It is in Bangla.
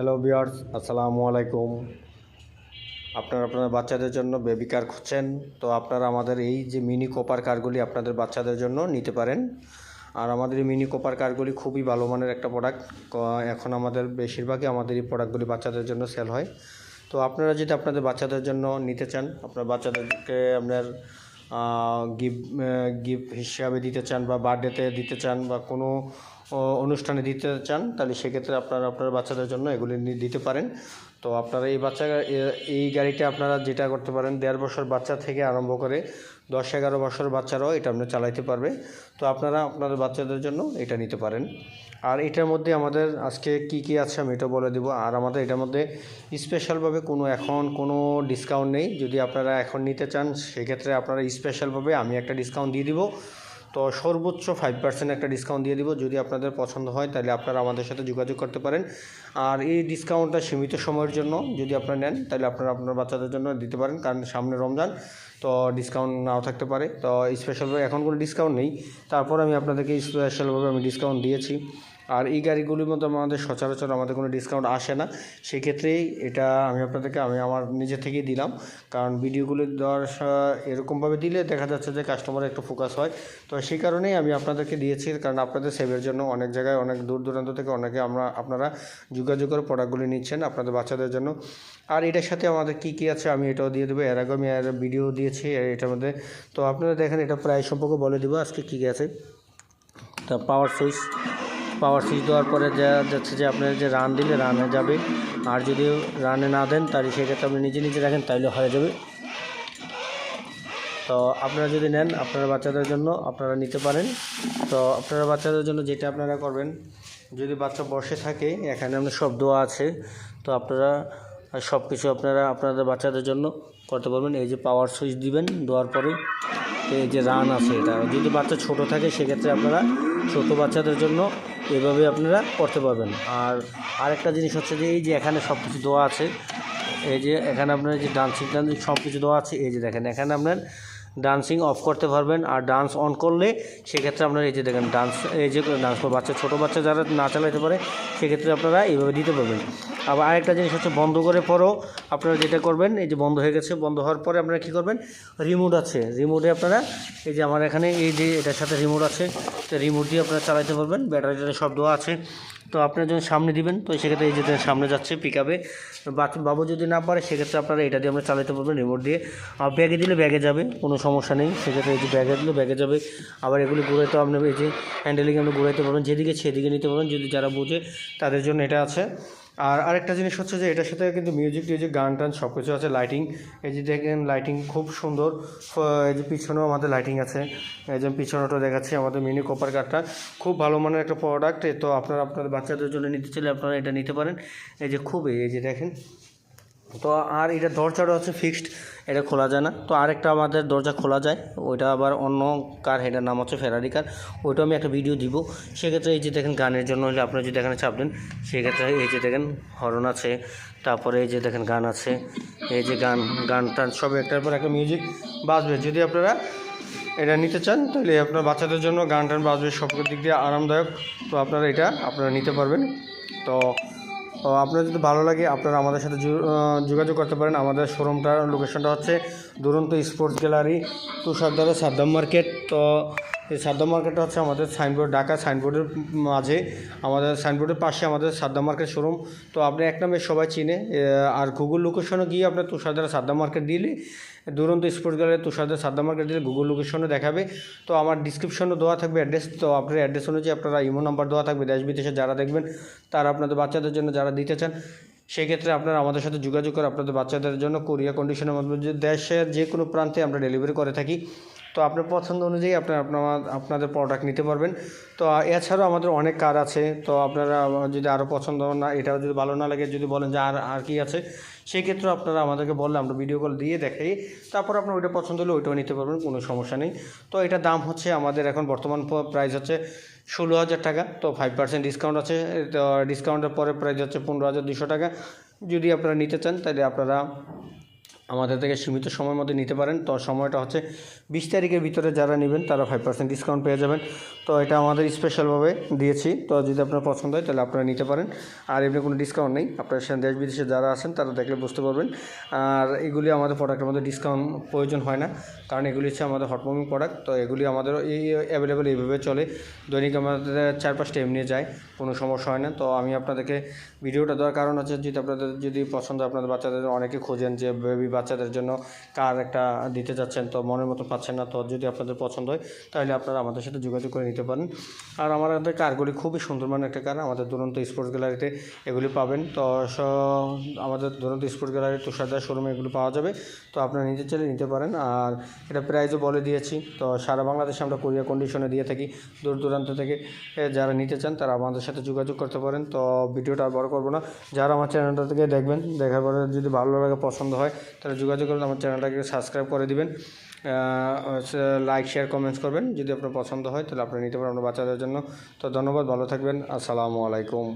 হ্যালো বিয়ার্স আসসালামু আলাইকুম আপনারা আপনার বাচ্চাদের জন্য বেবি কার খুঁজছেন, তো আপনারা আমাদের এই যে মিনি কোপার কারগুলি আপনাদের বাচ্চাদের জন্য নিতে পারেন। আর আমাদের এই মিনি কোপার কারগুলি খুবই ভালো মানের একটা প্রোডাক্ট এখন আমাদের বেশিরভাগই আমাদের এই প্রোডাক্টগুলি বাচ্চাদের জন্য সেল হয়। তো আপনারা যদি আপনাদের বাচ্চাদের জন্য নিতে চান, আপনার বাচ্চাদেরকে আপনার গিফট গিফট হিসাবে দিতে চান বা বার্থডেতে দিতে চান বা কোনো অনুষ্ঠানে দিতে চান, তাহলে সেক্ষেত্রে আপনারা, আপনার বাচ্চাদের জন্য এগুলি দিতে পারেন। তো আপনারা এই বাচ্চা এই গাড়িটা আপনারা যেটা করতে পারেন, দেড় বছর বাচ্চা থেকে আরম্ভ করে দশ এগারো বছর বাচ্চারাও এটা আপনি চালাইতে পারবে। তো আপনারা আপনাদের বাচ্চাদের জন্য এটা নিতে পারেন। আর এটার মধ্যে আমাদের আজকে কি কি আছে আমি এটা বলে দেবো। আর আমাদের এটার মধ্যে স্পেশালভাবে কোনো, এখন কোনো ডিসকাউন্ট নেই। যদি আপনারা এখন নিতে চান, সেক্ষেত্রে আপনারা স্পেশালভাবে আমি একটা ডিসকাউন্ট দিয়ে দিব। তো সর্বোচ্চ ফাইভ পার্সেন্ট একটা ডিসকাউন্ট দিয়ে দিব। যদি আপনাদের পছন্দ হয়, তাহলে আপনারা আমাদের সাথে যোগাযোগ করতে পারেন। আর এই ডিসকাউন্টটা সীমিত সময়ের জন্য যদি আপনারা নেন, তাহলে আপনারা আপনার বাচ্চাদের জন্য দিতে পারেন, কারণ সামনে রমজান, তো ডিসকাউন্ট নাও থাকতে পারে। তো স্পেশালভাবে এখন কোনো ডিসকাউন্ট নেই। তারপর আমি আপনাদেরকে স্পেশালভাবে আমি ডিসকাউন্ট দিয়েছি। আর এই গাড়িগুলির মধ্যে আমাদের সচরাচর আমাদের কোনো ডিসকাউন্ট আসে না। সেক্ষেত্রেই এটা আমি আপনাদেরকে, আমি আমার নিজে থেকেই দিলাম। কারণ ভিডিওগুলি দেওয়ার, এরকমভাবে দিলে দেখা যাচ্ছে যে কাস্টমার একটু ফোকাস হয়। তো সেই কারণেই আমি আপনাদেরকে দিয়েছি, কারণ আপনাদের সেভের জন্য অনেক জায়গায়, অনেক দূর দূরান্ত থেকে অনেকে আমরা, আপনারা যোগাযোগ করে প্রোডাক্টগুলি নিচ্ছেন আপনাদের বাচ্চাদের জন্য। আর এটার সাথে আমাদের কি কি আছে আমি এটাও দিয়ে দেবো। এর আগে আমি এর ভিডিও দিয়েছি এটার মধ্যে। তো আপনারা দেখেন এটা প্রায় সম্পর্কে বলে দেবো আজকে কী কী আছে। তা পাওয়ার সুইচ পাওয়ার সুইচ দেওয়ার পরে যা যাচ্ছে যে আপনার যে রান দিলে রানে যাবে। আর যদি রানে না দেন, তাহলে সেক্ষেত্রে আপনি নিজে নিজে রাখেন তাহলে হয়ে যাবে। তো আপনারা যদি নেন, আপনারা বাচ্চাদের জন্য আপনারা নিতে পারেন। তো আপনারা বাচ্চাদের জন্য যেটা আপনারা করবেন, যদি বাচ্চা বসে থাকে, এখানে আপনার সব দোয়া আছে। তো আপনারা সব কিছু আপনারা আপনাদের বাচ্চাদের জন্য করতে পারবেন। এই যে পাওয়ার সুইচ দিবেন, দেওয়ার পরে এই যে রান আছে এটা। যদি বাচ্চা ছোট থাকে, সেক্ষেত্রে আপনারা ছোট বাচ্চাদের জন্য এভাবে আপনারা করতে পারবেন। আর আরেকটা জিনিস হচ্ছে যে, এই যে এখানে সব কিছু দেওয়া আছে, এই যে এখানে আপনার যে ডান্সিং টান্সিং সব কিছু দেওয়া আছে, এই যে দেখেন, এখানে আপনার ডান্সিং অফ করতে পারবেন আর ডান্স অন করলে সেক্ষেত্রে আপনারা এই যে দেখেন ডান্স এই যে ডান্স বাচ্চা, ছোটো বাচ্চা যারা না চালাতে পারে, সেক্ষেত্রে আপনারা এইভাবে দিতে পারবেন। আবার আরেকটা জিনিস হচ্ছে, বন্ধ করে পরেও আপনারা যেটা করবেন, এই যে বন্ধ হয়ে গেছে, বন্ধ হওয়ার পরে আপনারা কী করবেন রিমোট আছে। রিমোটে আপনারা এই যে আমার এখানে এই যে এটার সাথে রিমোট আছে, তো রিমোট দিয়ে আপনারা চালাতে পারবেন। ব্যাটারি সব দেওয়া আছে। তো আপনারা যখন সামনে দিবেন, তো সেক্ষেত্রে এই যে সামনে যাচ্ছে পিক আপে বাবু যদি না পারে, সেক্ষেত্রে আপনারা এটা দিয়ে আমরা চালাতে পারবেন রিমোট দিয়ে। আর ব্যাগে দিলে ব্যাগে যাবে, কোনো সমস্যা নেই। সেক্ষেত্রে এই যে ব্যাগে দিলে ব্যাগে যাবে। আবার এগুলি ঘুরাইতে আপনি এই যে হ্যান্ডেলিং আপনি ঘুরাইতে পারবেন, যেদিকে সেদিকে নিতে পারবেন। যদি যারা বোঝে, তাদের জন্য এটা আছে। আর আরেকটা জিনিস হচ্ছে যে এটার সাথে কিন্তু মিউজিক টিউজিক, গান, টান সব কিছু আছে। লাইটিং এই যে দেখেন লাইটিং খুব সুন্দর। এই যে পিছনেও আমাদের লাইটিং আছে। এই যে পিছনেটা দেখাচ্ছি, আমাদের মিনি কপার কারটা খুব ভালো মানের একটা প্রোডাক্ট তো আপনারা, আপনাদের বাচ্চাদের জন্য নিতে চাইলে আপনারা এটা নিতে পারেন। এই যে খুবই, এই যে দেখেন। তো আর এটা দরজাটা হচ্ছে ফিক্সড এটা খোলা যায় না। তো আরেকটা আমাদের দরজা খোলা যায়, ওইটা আবার অন্য কার, এটার নাম হচ্ছে ফেরারি কার ওইটা আমি একটা ভিডিও দিব। সেক্ষেত্রে এই যে দেখেন গানের জন্য হলে আপনারা যদি এখানে চাপ দেন, সেক্ষেত্রে এই যে দেখেন হরন আছে, তারপরে এই যে দেখেন গান আছে, এই যে গান গান টান সব একটার পর একটা মিউজিক বাজবে। যদি আপনারা এটা নিতে চান, তাহলে আপনার বাচ্চাদের জন্য গান টান বাজবে সব দিক দিয়ে আরামদায়ক। তো আপনারা এটা, আপনারা নিতে পারবেন। তো আপনার যদি ভালো লাগে, আপনারা আমাদের সাথে যোগাযোগ করতে পারেন। আমাদের শোরুমটার লোকেশনটা হচ্ছে দুরন্ত স্পোর্টস গ্যালারি তুষারদারা সাদ্দাম মার্কেট। তো এই সাদ্দাম মার্কেটটা হচ্ছে আমাদের সাইনবোর্ড, ঢাকা সাইনবোর্ডের মাঝে। আমাদের সাইনবোর্ডের পাশে আমাদের সাদ্দাম মার্কেট শোরুম। তো আপনি এক নামে সবাই চিনে আর গুগল লোকেশনে গিয়ে আপনার তুষারদারা সাদ্দাম মার্কেট দিলে, দুরন্ত স্পোর্টস গ্যালারি তুষারদার সাদ্দাম মার্কেট দিলে গুগল লোকেশনে দেখাবে। তো আমার ডিসক্রিপশনে দেওয়া থাকবে অ্যাড্রেস তো আপনার অ্যাড্রেস অনুযায়ী আপনারা ইমো নাম্বার দেওয়া থাকবে। দেশ বিদেশে যারা দেখবেন, তারা আপনাদের বাচ্চাদের জন্য যারা দিতে চান, সেই ক্ষেত্রে আপনারা আমাদের সাথে যোগাযোগ করে আপনাদের বাচ্চাদের জন্য কোরিয়া কন্ডিশনের মাধ্যমে দেশের যে কোনো প্রান্তে আমরা ডেলিভারি করে থাকি। তো আপনার পছন্দ অনুযায়ী আপনার আপনার, আপনাদের প্রোডাক্ট নিতে পারবেন। তো এছাড়াও আমাদের অনেক কার আছে। তো আপনারা যদি আরও পছন্দ না, এটাও যদি ভালো না লাগে, যদি বলেন যে আর আর কি আছে সেই ক্ষেত্রে আপনারা আমাদেরকে বললে আমরা ভিডিও কল দিয়ে দেখাই। তারপর আপনার ওইটা পছন্দ হলে ওইটাও নিতে পারবেন, কোনো সমস্যা নেই। তো এটা দাম হচ্ছে আমাদের এখন বর্তমান প্রাইস হচ্ছে ষোলো হাজার টাকা। তো ফাইভ পার্সেন্ট ডিসকাউন্ট আছে। তো ডিসকাউন্টের পরে প্রাইস হচ্ছে পনেরো হাজার দুশো টাকা। যদি আপনারা নিতে চান, তাহলে আপনারা আমাদের থেকে সীমিত সময়ের মধ্যে নিতে পারেন। তো সময়টা হচ্ছে বিশ তারিখের ভিতরে যারা নেবেন, তারা ফাইভ পার্সেন্ট ডিসকাউন্ট পেয়ে যাবেন। তো এটা আমাদের স্পেশালভাবে দিয়েছি। তো যদি আপনার পছন্দ হয়, তাহলে আপনারা নিতে পারেন। আর এমনি কোনো ডিসকাউন্ট নেই। আপনার সে- দেশ বিদেশে যারা আছেন, তারা দেখলে বুঝতে পারবেন। আর এগুলি আমাদের প্রোডাক্টের মধ্যে ডিসকাউন্ট প্রয়োজন হয় না। কারণ এগুলি হচ্ছে আমাদের হটমমিং প্রোডাক্ট তো এগুলি আমাদের এই অ্যাভেলেবেল এইভাবে চলে। দৈনিক আমাদের চার পাঁচটা এমনি যায়। কোনো সমস্যা হয় না। তো আমি আপনাদেরকে ভিডিওটা দেওয়ার কারণ হচ্ছে যদি আপনাদের যদি পছন্দ আপনাদের বাচ্চাদের অনেকে খোঁজেন যে বেবি বাচ্চাদের জন্য কার একটা দিতে যাচ্ছেন, তো মনের মতো পাচ্ছেন না, তো যদি আপনাদের পছন্দ হয়, তাহলে আপনারা আমাদের সাথে যোগাযোগ করে নিতে পারেন। আর আমাদের কারগুলি খুবই সুন্দর মানের একটা কার, আমাদের দুরন্ত স্পোর্টস গ্যালারিতে এগুলি পাবেন। তো আমাদের দুরন্ত স্পোর্টস গ্যালারি, তুষারদার শোরুমে এগুলো পাওয়া যাবে। তো আপনারা নিজে চলে নিতে পারেন। আর এটা প্রাইজও বলে দিয়েছি, তো সারা বাংলাদেশে আমরা কোরিয়া কন্ডিশনে দিয়ে থাকি দূর দূরান্ত থেকে। যারা নিতে চান, তারা আমাদের সাথে যোগাযোগ করতে পারেন। তো ভিডিওটা আর বড় করব না। যারা আমার চ্যানেলটা থেকে দেখবেন, দেখার পরে যদি ভালো লাগে, পছন্দ হয় তাহলে যোগাযোগ করুন, আমার চ্যানেলটাকে সাবস্ক্রাইব করে দিবেন। লাইক শেয়ার কমেন্টস করবেন। যদি আপনার পছন্দ হয়, তাহলে আপনি নিতে পারেন আপনার বাচ্চাদের জন্য। তো ধন্যবাদ, ভালো থাকবেন। আসসালামু আলাইকুম।